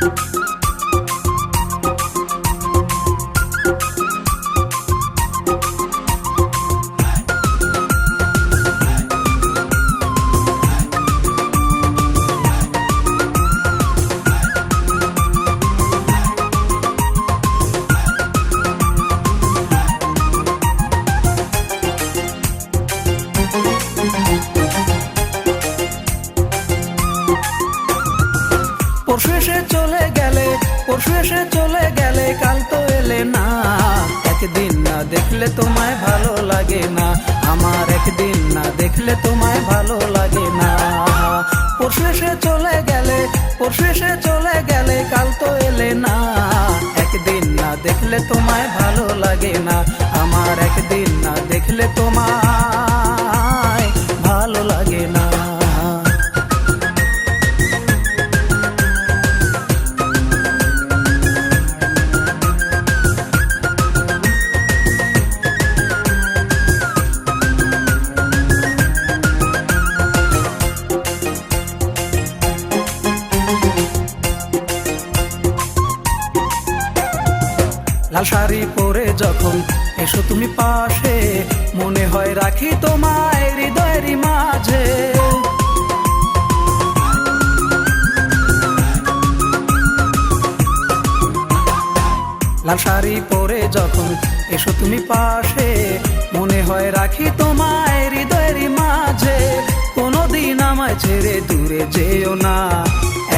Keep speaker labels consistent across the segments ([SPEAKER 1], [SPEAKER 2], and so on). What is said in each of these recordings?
[SPEAKER 1] Thank you. পরশু এসে চলে গেলে, পরশু এসে চলে গেলে কাল তো এলে না। একদিন না দেখলে তোমায় ভালো লাগে না, আমার একদিন না দেখলে তোমায় ভালো লাগে না। পরশু এসে চলে গেলে, পরশু এসে চলে গেলে কাল তো এলে না। একদিন না দেখলে তোমায় ভালো লাগে না, আমার একদিন না দেখলে তোমায় লাল শাড়ি পরে যখন এসো তুমি পাশে, মনে হয় রাখি তোমায় হৃদয়েরই মাঝে। লাল শাড়ি পরে যখন এসো তুমি পাশে, মনে হয় রাখি তোমায় মাঝে। কোনোদিন আমায় ছেড়ে দূরে যেও না,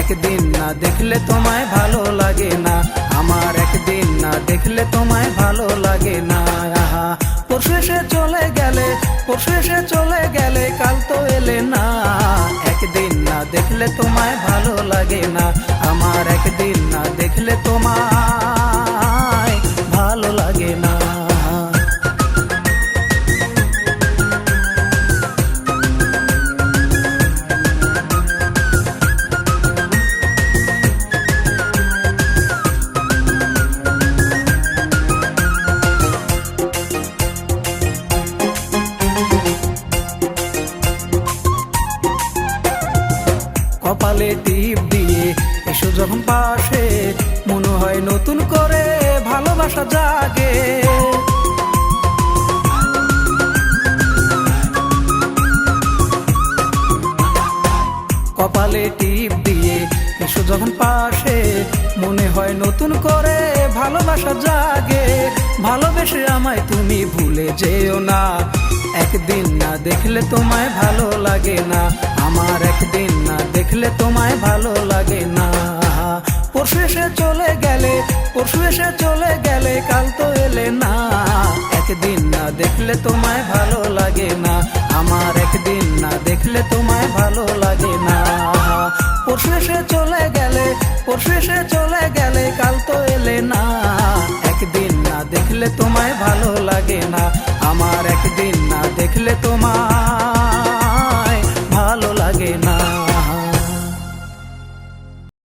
[SPEAKER 1] একদিন না দেখলে তোমায় ভালো লাগে না। আমার একদিন না দেখলে তোমায় ভালো লাগে না। আহা, পরশু চলে গেলে, পরশু চলে গেলে কাল তো এলে না। একদিন না দেখলে তোমায় ভালো লাগে না। আমার একদিন না দেখলে তোমায় ভালো লাগে না। কপালে টিপ দিয়ে এসো যখন পাশে, মনে হয় নতুন করে ভালোবাসা জাগে। কপালে টিপ দিয়ে এসো যখন পাশে, মনে হয় নতুন করে ভালোবাসা জাগে। ভালোবেসে আমায় তুমি ভুলে যেও না। একদিন না দেখলে তোমায় ভালো লাগে না। আমার একদিন না দেখলে তোমায় ভালো লাগে না। পরশু এসে চলে গেলে, পরশু এসে চলে গেলে কাল তো এলে না। একদিন না দেখলে তোমায় ভালো লাগে না। আমার একদিন না দেখলে তোমায় ভালো লাগে না। পরশু এসে চলে গেলে, পরশু এসে চলে গেলে কাল তো এলে না। একদিন না দেখলে তোমায় ভালো লাগে না। আমার একদিন না দেখলে তোমার